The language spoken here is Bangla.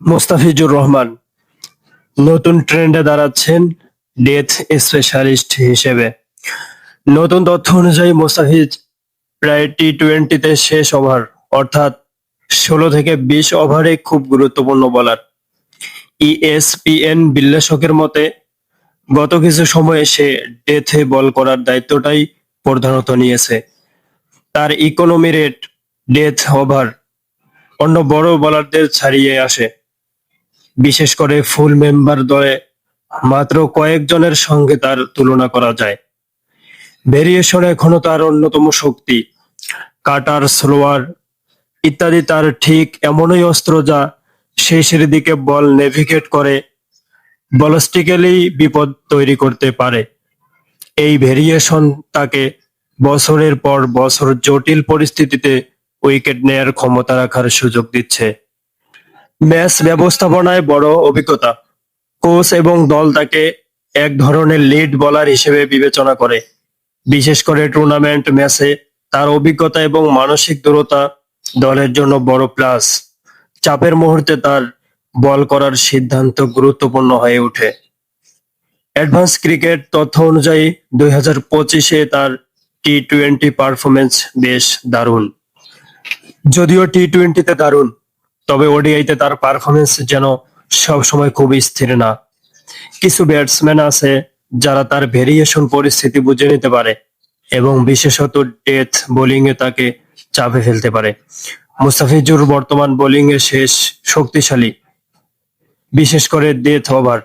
মোস্তাফিজুর রহমান নতুন ট্রেন্ডে দাঁড়াচ্ছেন ডেথ স্পেশালিস্ট হিসেবে। নতুন তথ্য অনুযায়ী মোস্তাফিজ প্রায় টি টোয়েন্টিতে শেষ ওভার, অর্থাৎ ষোলো থেকে বিশ ওভারে খুব গুরুত্বপূর্ণ বলার। ইএসপিএন বিশ্লেষকের মতে, গত কিছু সময়ে সে ডেথে বল করার দায়িত্বটাই প্রধানত নিয়েছে। তার ইকোনমি রেট ডেথ ওভার অন্য বড় বোলারদের ছাড়িয়ে আসে। বিশেষ করে ফুল মেম্বার দলে মাত্র কয়েকজনের সঙ্গে তার তুলনা করা যায়। ভেরিয়েশন এখনও তার অন্যতম শক্তি। কাটার স্লোয়ার ইত্যাদি তার ঠিক এমনই অস্ত্র যা শেষের দিকে বল নেভিগেট করে বলস্টিক্যালি বিপদ তৈরি করতে পারে। এই ভেরিয়েশন তাকে বছরের পর বছর জটিল পরিস্থিতিতে উইকেট নেয়ার ক্ষমতা রাখার সুযোগ দিচ্ছে। ম্যাচ ব্যবস্থাপনায় বড় অভিজ্ঞতা। কোচ এবং দল তাকে এক ধরনের লিড বলার হিসেবে বিবেচনা করে। বিশেষ করে টুর্নামেন্ট ম্যাচে তার অভিজ্ঞতা এবং মানসিক দূরতা দলের জন্য বড় প্লাস। চাপের মুহূর্তে তার বল করার সিদ্ধান্ত গুরুত্বপূর্ণ হয়ে ওঠে। অ্যাডভান্স ক্রিকেট তথ্য অনুযায়ী দুই হাজার পঁচিশে তার টি টোয়েন্টি পারফরমেন্স বেশ দারুণ। যদিও টি টোয়েন্টিতে দারুণ তবে ওডিআইতে তার পারফরমেন্স যেন সব সময় খুব স্থির না। কিছু ব্যাটসম্যান আছে যারা তার ভেরিয়েশন পরিস্থিতি বুঝে নিতে পারে এবং বিশেষত ডেথ বোলিং এ তাকে চাপে ফেলতে পারে। মুস্তাফিজুর বর্তমান বোলিং এ শেষ শক্তিশালী, বিশেষ করে ডেথ ওভার